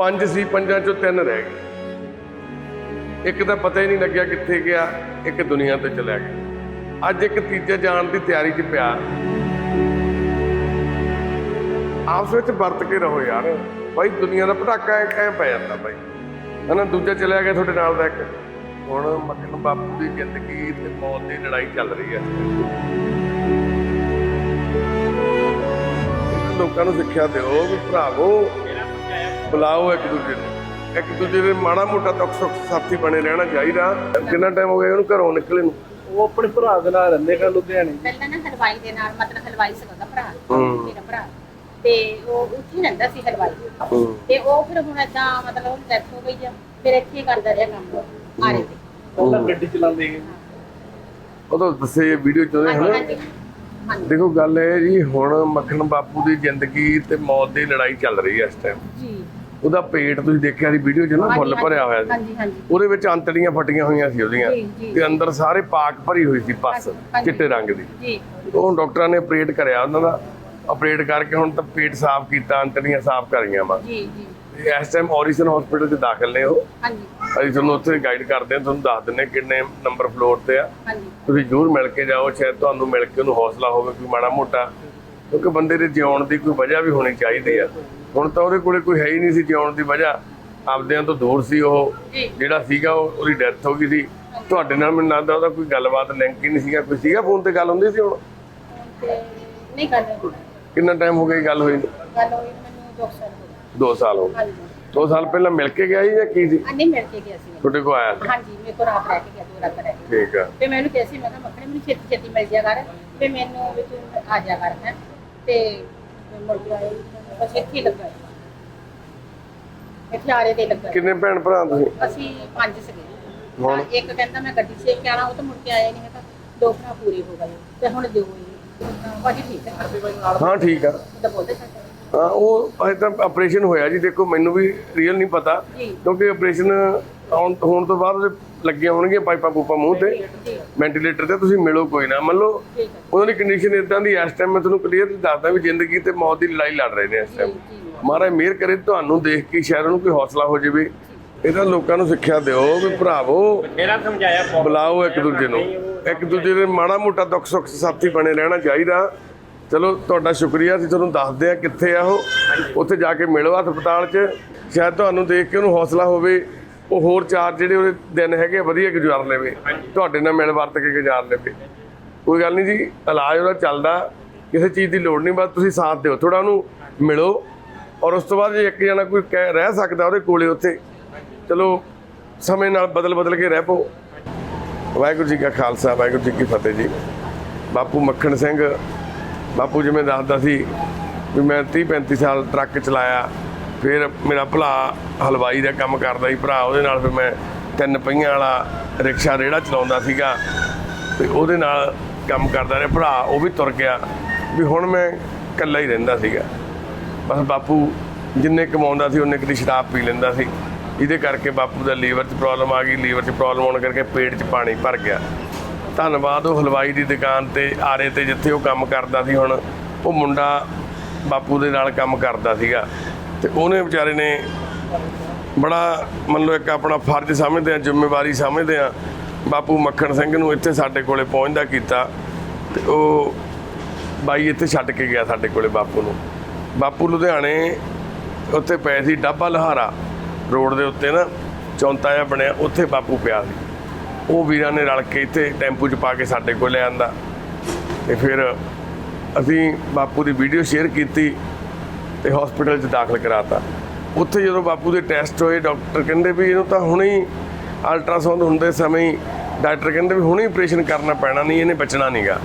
ਪੰਜ ਸੀ, ਪੰਜਾਂ ਚੋਂ ਤਿੰਨ ਰਹਿ ਗਏ। ਇੱਕ ਤਾਂ ਪਤਾ ਹੀ ਨਹੀਂ ਲੱਗਿਆ ਕਿੱਥੇ ਗਿਆ, ਇੱਕ ਦੁਨੀਆ ਤੋਂ ਚਲਾ ਗਿਆ। ਅੱਜ ਇੱਕ ਤੀਜੇ ਜਾਣ ਦੀ ਤਿਆਰੀ 'ਚ ਪਿਆ। ਆਪਸ ਵਿੱਚ ਵਰਤ ਕੇ ਰਹੋ ਯਾਰ। ਭਾਈ ਦੁਨੀਆ ਦਾ ਪਟਾਕਾ ਐ ਪੈ ਜਾਂਦਾ ਭਾਈ ਹਨਾ, ਦੂਜਾ ਚਲਿਆ ਗਿਆ ਤੁਹਾਡੇ ਨਾਲ ਦਾ ਇੱਕ। ਹੁਣ ਮੱਖਣ ਬਾਪੂ ਦੀ ਜ਼ਿੰਦਗੀ ਤੇ ਮੌਤ ਦੀ ਲੜਾਈ ਚੱਲ ਰਹੀ ਹੈ। ਲੋਕਾਂ ਨੂੰ ਸਿੱਖਿਆ ਦਿਓ ਵੀ ਭਰਾਵੋ ਬੁਲਾਓ ਇੱਕ ਦੂਜੇ ਨੂੰ। ਇੱਕ ਦੂਜੇ ਦੇ ਮਾੜਾ ਮੋਟਾ ਸੁੱਖ ਸਾਥੀ ਬਣੇ ਰਹਿਣਾ ਚਾਹੀਦਾ। ਕਿੰਨਾ ਟਾਈਮ ਹੋ ਗਿਆ ਉਹਨੂੰ ਘਰੋਂ ਨਿਕਲੇ ਨੂੰ। ਉਹ ਆਪਣੇ ਭਰਾ ਦੇ ਨਾਲ ਰਹਿੰਦੇ ਕਾ ਲੁਧਿਆਣੇ ਪਹਿਲਾਂ ਨਾ ਹਲਵਾਈ ਦੇ ਨਾਲ ਮਤਲਬ ਹਲਵਾਈ ਸੀ ਉਹਦਾ ਭਰਾ। ਮੇਰਾ ਭਰਾ। ਤੇ ਉਹ ਉੱਥੇ ਹੀ ਰਹਿੰਦਾ ਸੀ ਹਲਵਾਈ। ਤੇ ਉਹ ਫਿਰ ਹੁਣ ਏਦਾਂ ਮਤਲਬ ਉਹ ਡੈਥ ਹੋ ਗਈ ਆ। ਫਿਰ ਇੱਥੇ ਹੀ ਕਰਦਾ ਰਿਹਾ ਕੰਮ ਆਰੇ ਤੇ। ਪਹਿਲਾਂ ਗੱਡੀ ਚਲਾਉਂਦੇ ਸੀ। ਉਹ ਤਾਂ ਦੱਸੇ ਵੀਡੀਓ ਚ ਉਹਦੇ ਹਨਾ? ਦੇਖੋ ਗੱਲ ਇਹ ਹੈ ਜੀ ਹੁਣ ਮੱਖਣ ਬਾਪੂ ਦੀ ਜ਼ਿੰਦਗੀ ਤੇ ਮੌਤ ਦੀ ਲੜਾਈ ਚੱਲ ਰਹੀ ਹੈ ਇਸ ਟਾਈਮ ਜੀ। ਉਹਦਾ ਪੇਟ ਤੁਸੀਂ ਦੇਖਿਆ ਸੀ ਵੀਡੀਓ 'ਚ ਨਾ ਫੁੱਲ ਭਰਿਆ ਹੋਇਆ ਸੀ। ਹਾਂਜੀ ਹਾਂਜੀ ਉਹਦੇ ਵਿੱਚ ਅੰਤੜੀਆਂ ਫਟੀਆਂ ਹੋਈਆਂ ਸੀ ਉਹਦੀਆਂ। ਤੇ ਅੰਦਰ ਸਾਰੇ ਪਾਕ ਭਰੀ ਹੋਈ ਸੀ ਪਸ। ਚਿੱਟੇ ਰੰਗ ਦੀ। ਜੀ। ਉਹ ਡਾਕਟਰਾਂ ਨੇ ਆਪਰੇਟ ਕਰਿਆ ਉਹਨਾਂ ਦਾ ਆਪਰੇਟ ਕਰਕੇ ਹੁਣ ਤਾਂ ਪੇਟ ਸਾਫ਼ ਕੀਤਾ ਅੰਤੜੀਆਂ ਸਾਫ਼ ਕਰੀਆਂ ਵਾ। ਜੀ ਜੀ। ਇਸ ਟਾਈਮ ਔਰੀਸਨ ਹਸਪੀਟਲ 'ਚ ਦਾਖਲ ਨੇ ਉਹ। ਹਾਂਜੀ। ਅਸੀਂ ਤੁਹਾਨੂੰ ਉੱਥੇ ਗਾਈਡ ਕਰਦੇ ਹਾਂ ਤੁਹਾਨੂੰ ਦੱਸ ਹਾਂ ਕਿੰਨੇ ਨੰਬਰ ਫਲੋਰ ਤੇ ਆ। ਹਾਂਜੀ। ਤੁਸੀਂ ਜ਼ਰੂਰ ਮਿਲ ਕੇ ਜਾਓ ਸ਼ਾਇਦ ਤੁਹਾਨੂੰ ਮਿਲ ਕੇ ਉਹਨੂੰ ਹੌਸਲਾ ਹੋਵੇ ਕੋਈ ਮਾੜਾ ਮੋਟਾ ਕਿਉਂਕਿ ਬੰਦੇ ਦੇ ਜਿਉਣ ਦੀ ਕੋਈ ਵਜ੍ਹਾ ਵੀ ਹੋਣੀ ਚਾਹੀਦੀ ਆ। ਹੁਣ ਤਾਂ ਉਹਦੇ ਕੋਲੇ ਕੋਈ ਹੈ ਹੀ ਨਹੀਂ ਸੀ ਜਿਉਣ ਦੀ ਵਜ੍ਹਾ। ਆਪਦਿਆਂ ਤੋਂ ਦੂਰ ਸੀ ਉਹ। ਜਿਹੜਾ ਸੀਗਾ ਉਹ ਉਹਦੀ ਡੈਥ ਹੋ ਗਈ ਸੀ। ਤੁਹਾਡੇ ਨਾਲ ਮੈਨੂੰ ਲੱਗਦਾ ਉਹਦਾ ਕੋਈ ਗੱਲਬਾਤ ਲਿੰਕ ਹੀ ਨਹੀਂ ਸੀਗਾ। ਕੋਈ ਸੀਗਾ ਫੋਨ ਤੇ ਗੱਲ ਹੁੰਦੀ ਸੀ ਹੁਣ? ਨਹੀਂ ਗੱਲ। ਕਿੰਨਾ ਟਾਈਮ ਹੋ ਗਿਆ ਗੱਲ ਹੋਈ? ਨੂੰ ਗੱਲ ਹੋਈ ਮੈਨੂੰ ਦੋ ਸਾਲ ਹੋ ਗਏ। 2 ਸਾਲ ਹੋ ਗਏ। ਹਾਂਜੀ। 2 ਸਾਲ ਪਹਿਲਾਂ ਮਿਲ ਕੇ ਗਿਆ ਸੀ ਜਾਂ ਕੀ ਸੀ? ਆ ਨਹੀਂ ਮਿਲ ਕੇ ਗਿਆ ਸੀ। ਮੈਨੂੰ। ਤੁਹਾਡੇ ਕੋਲ ਆਇਆ ਸੀ? ਹਾਂਜੀ ਮੇਰੇ ਕੋਲ ਰਾਤ ਰਹਿ ਕੇ ਗਿਆ ਦੋ ਰਾਤ ਰਹਿ ਕੇ। ਠੀਕ ਆ। ਤੇ ਮੈਨੂੰ ਕਿਹਾ ਸੀ ਮੈਂ ਕਿਹਾ ਮੱਖਣੇ ਮੈਨੂੰ ਛੇਤੀ ਛੇਤੀ ਮਿਲ ਜਾ ਕਰ। ਤੇ ਮੈਨੂੰ ਵੀ ਤੂੰ ਆ ਜਾ ਕਰ ਹੈ। ਤੇ ਮੁੜ ਕੇ ਆਏ ਬਸ ਇੱਥੇ ਹੀ ਲੱਗਾ ਇੱਥੇ ਆਰੇ ਤੇ ਲੱਗਾ ਕਿੰਨੇ ਭੈਣ ਭਰਾ ਤੁਸੀਂ? ਅਸੀਂ ਪੰਜ ਸੀਗੇ। ਹੁਣ? ਹਾਂ, ਇੱਕ ਕਹਿੰਦਾ ਮੈਂ ਗੱਡੀ 'ਚ ਕੇ ਆਣਾ ਉਹ ਤਾਂ ਮੁੜ ਕੇ ਆਇਆ ਨਹੀਂ ਹੈਗਾ ਦੋ ਭਰਾ ਪੂਰੇ ਹੋ ਗਏ। ਤੇ ਹੁਣ ਦੋ ਹੀ ਬਾਕੀ ਠੀਕ ਹੈ ਹਾਂ ਠੀਕ ਆ। ਤਾਂ ਬੋਲਦੇ ਸਾਡੇ ਹਾਂ ਉਹ ਅਜੇ ਤਾਂ ਆਪਰੇਸ਼ਨ ਹੋਇਆ ਜੀ ਦੇਖੋ ਮੈਨੂੰ ਵੀ ਰੀਅਲ ਨਹੀਂ ਪਤਾ। ਜੀ। ਕਿਉਂਕਿ ਆਪਰੇਸ਼ਨ ਹੋਣ ਤੋਂ ਬਾਅਦ ਉਹਦੇ ਲੱਗੀਆਂ ਹੋਣਗੀਆਂ ਪਾਈਪਾਂ ਪੂਪਾਂ ਮੂੰਹ ਤੇ ਵੈਂਟੀਲੇਟਰ ਤੇ ਤੁਸੀਂ ਮਿਲੋ ਕੋਈ ਨਾ। ਮੰਨ ਲਓ ਉਹਨਾਂ ਦੀ ਕੰਡੀਸ਼ਨ ਇਦਾਂ ਦੀ ਇਸ ਟਾਈਮ ਮੈਂ ਤੁਹਾਨੂੰ ਕਲੀਅਰ ਦੱਸਦਾ ਵੀ ਜ਼ਿੰਦਗੀ ਤੇ ਮੌਤ ਦੀ ਲੜਾਈ ਲੜ ਰਹੇ ਨੇ ਇਸ ਟਾਈਮ ਮਹਾਰਾਜ ਮਿਹਰ ਕਰੇ ਤੁਹਾਨੂੰ ਦੇਖ ਕੇ ਸ਼ਾਇਦ ਉਹਨੂੰ ਕੋਈ ਹੌਸਲਾ ਹੋ ਜਾਵੇ। ਇਹਦਾ ਲੋਕਾਂ ਨੂੰ ਸਿੱਖਿਆ ਦਿਓ ਵੀ ਭਰਾਵੋ ਮੇਰਾ ਸਮਝਾਇਆ ਬੁਲਾਓ ਇੱਕ ਦੂਜੇ ਨੂੰ। ਇੱਕ ਦੂਜੇ ਦੇ ਮਾੜਾ ਮੋਟਾ ਦੁੱਖ ਸੁੱਖ ਸਾਥੀ ਬਣੇ ਰਹਿਣਾ ਚਾਹੀਦਾ। ਚਲੋ ਤੁਹਾਡਾ ਸ਼ੁਕਰੀਆ ਅਸੀਂ ਤੁਹਾਨੂੰ ਦੱਸਦੇ ਆ ਕਿੱਥੇ ਆ ਉਹ। ਉੱਥੇ ਜਾ ਕੇ ਮਿਲੋ ਹਸਪਤਾਲ 'ਚ। ਸ਼ਾਇਦ ਤੁਹਾਨੂੰ ਦੇਖ ਕੇ ਉਹਨੂੰ ਹੌਸਲਾ ਹੋਵੇ। ਉਹ ਹੋਰ ਚਾਰ ਜਿਹੜੇ ਉਹਦੇ ਦਿਨ ਹੈਗੇ ਵਧੀਆ ਗੁਜ਼ਾਰ ਲਵੇ। ਤੁਹਾਡੇ ਨਾਲ ਮਿਲ ਵਰਤ ਕੇ ਗੁਜ਼ਾਰ ਲਵੇ। ਕੋਈ ਗੱਲ ਨਹੀਂ ਜੀ ਇਲਾਜ ਉਹਦਾ ਚੱਲਦਾ। ਕਿਸੇ ਚੀਜ਼ ਦੀ ਲੋੜ ਨਹੀਂ ਬਸ ਤੁਸੀਂ ਸਾਥ ਦਿਓ। ਥੋੜਾ ਉਹਨੂੰ ਮਿਲੋ ਔਰ ਉਸ ਤੋਂ ਬਾਅਦ ਜੇ ਇੱਕ ਜਣਾ ਕੋਈ ਰਹਿ ਸਕਦਾ ਉਹਦੇ ਕੋਲੇ ਉੱਥੇ ਚਲੋ ਸਮੇਂ ਨਾਲ ਬਦਲ ਬਦਲ ਕੇ ਰਹਿ ਪਓ। ਵਾਹਿਗੁਰੂ ਜੀ ਕਾ ਖਾਲਸਾ ਵਾਹਿਗੁਰੂ ਜੀ ਕੀ ਫਤਿਹ ਜੀ। ਬਾਪੂ ਮੱਖਣ ਸਿੰਘ ਬਾਪੂ ਜਿਵੇਂ ਦੱਸਦਾ ਸੀ ਵੀ ਮੈਂ 30 35 ਸਾਲ ਟਰੱਕ ਚਲਾਇਆ। ਫਿਰ ਮੇਰਾ ਭਰਾ ਹਲਵਾਈ ਦਾ ਕੰਮ ਕਰਦਾ ਸੀ, ਭਰਾ ਉਹਦੇ ਨਾਲ ਫਿਰ ਮੈਂ ਤਿੰਨ ਪਹੀਆਂ ਵਾਲਾ ਰਿਕਸ਼ਾ ਰੇੜਾ ਚਲਾਉਂਦਾ ਸੀਗਾ। ਤੇ ਉਹਦੇ ਨਾਲ ਕੰਮ ਕਰਦਾ ਰਿਹਾ, ਭਰਾ ਉਹ ਵੀ ਤੁਰ ਗਿਆ, ਵੀ ਹੁਣ ਮੈਂ ਇਕੱਲਾ ਹੀ ਰਹਿੰਦਾ ਸੀਗਾ। ਬਸ ਬਾਪੂ ਜਿੰਨੇ ਕਮਾਉਂਦਾ ਸੀ, ਉਹਨੇ ਕਦੀ ਸ਼ਰਾਬ ਪੀ ਲੈਂਦਾ ਸੀ। ਇਹਦੇ ਕਰਕੇ ਬਾਪੂ ਦਾ ਲੀਵਰ 'ਚ ਪ੍ਰੋਬਲਮ ਆ ਗਈ, ਲੀਵਰ 'ਚ ਪ੍ਰੋਬਲਮ ਹੋਣ ਕਰਕੇ ਪੇਟ 'ਚ ਪਾਣੀ ਭਰ ਗਿਆ। ਧੰਨਵਾਦ ਉਹ ਹਲਵਾਈ ਦੀ ਦੁਕਾਨ ਤੇ, ਆਰੇ ਤੇ ਜਿੱਥੇ ਉਹ ਕੰਮ ਕਰਦਾ ਸੀ ਹੁਣ, ਉਹ ਮੁੰਡਾ ਬਾਪੂ ਦੇ ਨਾਲ ਕੰਮ ਕਰਦਾ ਸੀਗਾ। ਤੇ ਉਹਨੇ ਵਿਚਾਰੇ ਨੇ ਬੜਾ ਮੰਨ ਲਓ ਇੱਕ ਆਪਣਾ ਫਰਜ਼ ਸਮਝਦੇ ਆ, ਜ਼ਿੰਮੇਵਾਰੀ ਸਮਝਦੇ ਆ। ਬਾਪੂ ਮੱਖਣ ਸਿੰਘ ਨੂੰ ਇੱਥੇ ਸਾਡੇ ਕੋਲੇ ਪਹੁੰਚਦਾ ਕੀਤਾ ਤੇ ਉਹ ਬਾਈ ਇੱਥੇ ਛੱਡ ਕੇ ਗਿਆ ਸਾਡੇ ਕੋਲੇ ਬਾਪੂ ਨੂੰ। ਬਾਪੂ ਲੁਧਿਆਣੇ ਉੱਥੇ ਪਏ ਸੀ ਡੱਬਾ ਲਹਾਰਾ ਰੋਡ ਦੇ ਉੱਤੇ ਨਾ, ਚੌਂਤਾ ਜਿਹਾ ਬਣਿਆ, ਉੱਥੇ ਬਾਪੂ ਪਿਆ ਸੀ। ਉਹ ਵੀਰਾਂ ਨੇ ਰਲ ਕੇ ਇੱਥੇ ਟੈਂਪੂ 'ਚ ਪਾ ਕੇ ਸਾਡੇ ਕੋਲ ਲੈ ਆਂਦਾ। ਤੇ ਫਿਰ ਅਸੀਂ ਬਾਪੂ ਦੀ ਵੀਡੀਓ ਸ਼ੇਅਰ ਕੀਤੀ। ਤੇ ਹਸਪੀਟਲ 'ਚ ਦਾਖਲ ਕਰਾਤਾ। ਉੱਥੇ ਜਦੋਂ ਬਾਪੂ ਦੇ ਟੈਸਟ ਹੋਏ ਡਾਕਟਰ ਕਹਿੰਦੇ ਵੀ ਇਹਨੂੰ ਤਾਂ ਹੁਣੇ ਹੀ ਅਲਟਰਾਸਾਊਂਡ ਹੁੰਦੇ ਸਮੇਂ ਹੀ ਡਾਕਟਰ ਕਹਿੰਦੇ ਵੀ ਹੁਣੇ ਹੀ ਆਪਰੇਸ਼ਨ ਕਰਨਾ ਪੈਣਾ, ਨਹੀਂ ਇਹਨੇ ਬਚਣਾ ਨਹੀਂਗਾ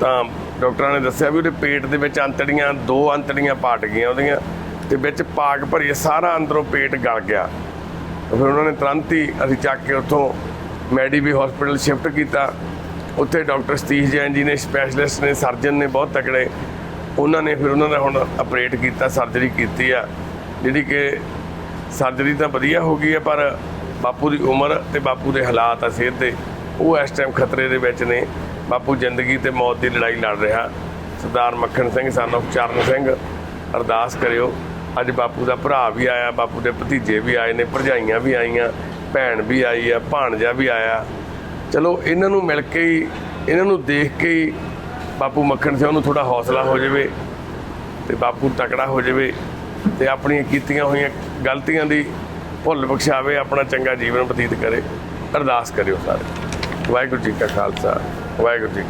ਤਾਂ ਡਾਕਟਰਾਂ ਨੇ ਦੱਸਿਆ ਵੀ ਉਹਦੇ ਪੇਟ ਦੇ ਵਿੱਚ ਅੰਤੜੀਆਂ, ਦੋ ਅੰਤੜੀਆਂ ਪਾਟ ਗਈਆਂ ਉਹਦੀਆਂ ਤੇ ਵਿੱਚ ਪਾਕ ਭਰੀ ਸਾਰਾ ਅੰਦਰੋਂ ਪੇਟ ਗਲ ਗਿਆ। ਫਿਰ ਉਹਨਾਂ ਨੇ ਤੁਰੰਤ ਹੀ ਅਸੀਂ ਚੱਕ ਕੇ ਉੱਥੋਂ ਮੈਡੀ ਵੀ ਹਸਪੀਟਲ ਸ਼ਿਫਟ ਕੀਤਾ। ਉੱਥੇ ਡਾਕਟਰ ਸਤੀਸ਼ ਜੈਨ ਜੀ ਨੇ ਸਪੈਸ਼ਲਿਸਟ ਨੇ ਸਰਜਨ ਨੇ ਬਹੁਤ ਤਕੜੇ ਉਹਨਾਂ ਨੇ ਫਿਰ ਉਹਨਾਂ ਦਾ ਹੁਣ ਆਪਰੇਟ ਕੀਤਾ ਸਰਜਰੀ ਕੀਤੀ ਆ। ਜਿਹੜੀ ਕਿ ਸਰਜਰੀ ਤਾਂ ਵਧੀਆ ਹੋ ਗਈ ਹੈ ਪਰ ਬਾਪੂ ਦੀ ਉਮਰ ਤੇ ਬਾਪੂ ਦੇ ਹਾਲਾਤ ਆ ਸਿਹਤ ਦੇ, ਉਹ ਇਸ ਟਾਈਮ ਖਤਰੇ ਦੇ ਵਿੱਚ ਨੇ। ਬਾਪੂ ਜ਼ਿੰਦਗੀ ਤੇ ਮੌਤ ਦੀ ਲੜਾਈ ਲੜ ਰਿਹਾ। ਸਰਦਾਰ ਮੱਖਣ ਸਿੰਘ ਸਾਨੂੰ ਚਰਨ ਸਿੰਘ, ਅਰਦਾਸ ਕਰਿਓ। ਅੱਜ ਬਾਪੂ ਦਾ ਭਰਾ ਵੀ ਆਇਆ, ਬਾਪੂ ਦੇ ਭਤੀਜੇ ਵੀ ਆਏ ਨੇ, ਭਰਜਾਈਆਂ ਵੀ ਆਈਆਂ, ਭੈਣ ਵੀ ਆਈ ਆ, ਭਾਣਜਾ ਵੀ ਆਇਆ। ਚਲੋ, ਇਹਨਾਂ ਨੂੰ ਮਿਲ ਕੇ ਹੀ, ਇਹਨਾਂ ਨੂੰ ਦੇਖ ਕੇ ਹੀ ਬਾਪੂ ਮੱਖਣ ਸਿੰਘ ਨੂੰ ਥੋੜਾ ਹੌਸਲਾ ਹੋ ਜਾਵੇ ਤੇ ਬਾਪੂ ਤਕੜਾ ਹੋ ਜਾਵੇ ਤੇ ਆਪਣੀਆਂ ਕੀਤੀਆਂ ਹੋਈਆਂ ਗਲਤੀਆਂ ਦੀ ਭੁੱਲ ਬਖਸ਼ਾਵੇ, ਆਪਣਾ ਚੰਗਾ ਜੀਵਨ ਬਤੀਤ ਕਰੇ। ਅਰਦਾਸ ਕਰਿਓ ਸਾਰੇ। ਵਾਹਿਗੁਰੂ ਜੀ ਕਾ ਖਾਲਸਾ, ਵਾਹਿਗੁਰੂ ਜੀ